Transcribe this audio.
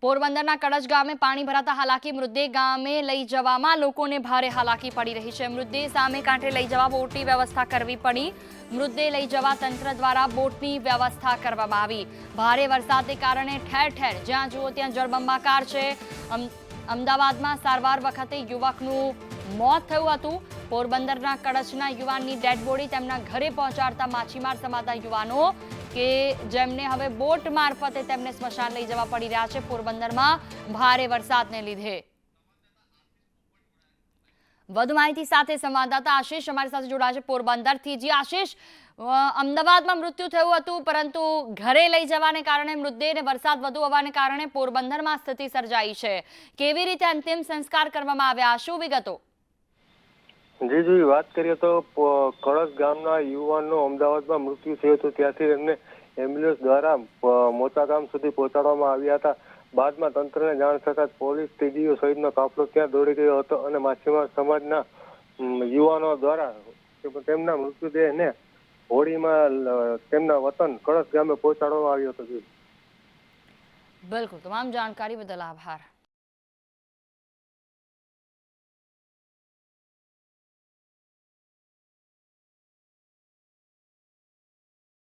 પોરબંદરના કડજ ગામે પાણી ભરાતા હાલાકી, મૃતદેહ ગામે લઈ જવામાં લોકોને ભારે હાલાકી પડી રહી છે. મૃતદેહ સામે કાંઠે લઈ જવા બોટની વ્યવસ્થા કરવી પડી. મૃતદેહ લઈ જવા તંત્ર દ્વારા બોટની વ્યવસ્થા કરવામાં આવી. ભારે વરસાદને કારણે ઠેર ઠેર, જ્યાં જુઓ ત્યાં જળબંબાકાર છે. અમ- અમદાવાદમાં સારવાર વખતે યુવકનું મોત થયું હતું. પોરબંદરના કડચના યુવાનની ડેડ બોડી તેમના ઘરે પહોંચાડતા માછીમાર સમાતા યુવાનો કે જેમને હવે બોટ મારફતે તેમને સ્મશાન લઈ જવા પડી રહ્યા છે. પોરબંદરમાં ભારે વરસાદને લીધે. વધુ માહિતી સાથે સંવાદદાતા આશીષ અમારી સાથે જોડાયા છે પોરબંદરથી. જી આશીષ અમદાવાદમાં મૃત્યુ થયું હતું, પરંતુ ઘરે લઈ જવાને કારણે મૃતદેહને વરસાદ વધુ હોવાને કારણે પોરબંદરમાં સ્થિતિ સર્જાઈ છે. કેવી રીતે અંતિમ સંસ્કાર કરવામાં આવ્યા? શું વિગતો? જી વાત કરીએ તો કળશ ગામના યુવાનનું અમદાવાદમાં મૃત્યુ થયું હતું. ત્યાંથી એમને એમ્બ્યુલન્સ દ્વારા ગામ સુધી પહોંચાડવામાં આવ્યા હતા. બાદમાં તંત્રને જાણ થતાં પોલીસ ટીડીઓ સહિતનો કાફલો ત્યાં દોડી ગયો હતો અને માછીમાર સમાજના યુવાનો દ્વારા તેમના મૃતદેહને હોળીમાં તેમના વતન કળશ ગામે પહોંચાડવામાં આવ્યો હતો. બિલકુલ. તમામ જાણકારી બદલ આભાર.